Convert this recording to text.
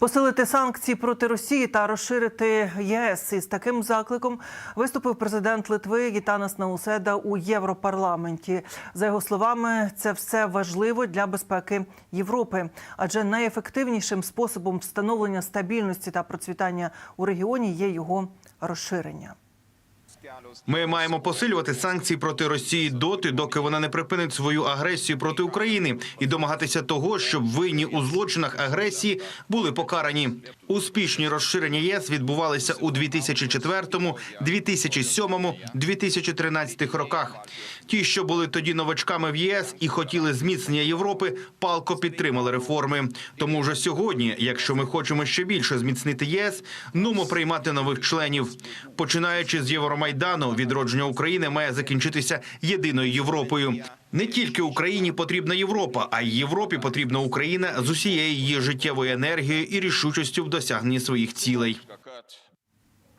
Посилити санкції проти Росії та розширити ЄС із таким закликом виступив президент Литви Гітанас Науседа у Європарламенті. За його словами, це все важливо для безпеки Європи, адже найефективнішим способом встановлення стабільності та процвітання у регіоні є його розширення. Ми маємо посилювати санкції проти Росії доти, доки вона не припинить свою агресію проти України і домагатися того, щоб винні у злочинах агресії були покарані. Успішні розширення ЄС відбувалися у 2004, 2007, 2013 роках. Ті, що були тоді новачками в ЄС і хотіли зміцнення Європи, палко підтримали реформи. Тому вже сьогодні, якщо ми хочемо ще більше зміцнити єС, нумо приймати нових членів. Починаючи з Євромайдану, відродження України має закінчитися єдиною Європою. Не тільки Україні потрібна Європа, а й Європі потрібна Україна з усією її життєвою енергією і рішучістю в досягненні своїх цілей.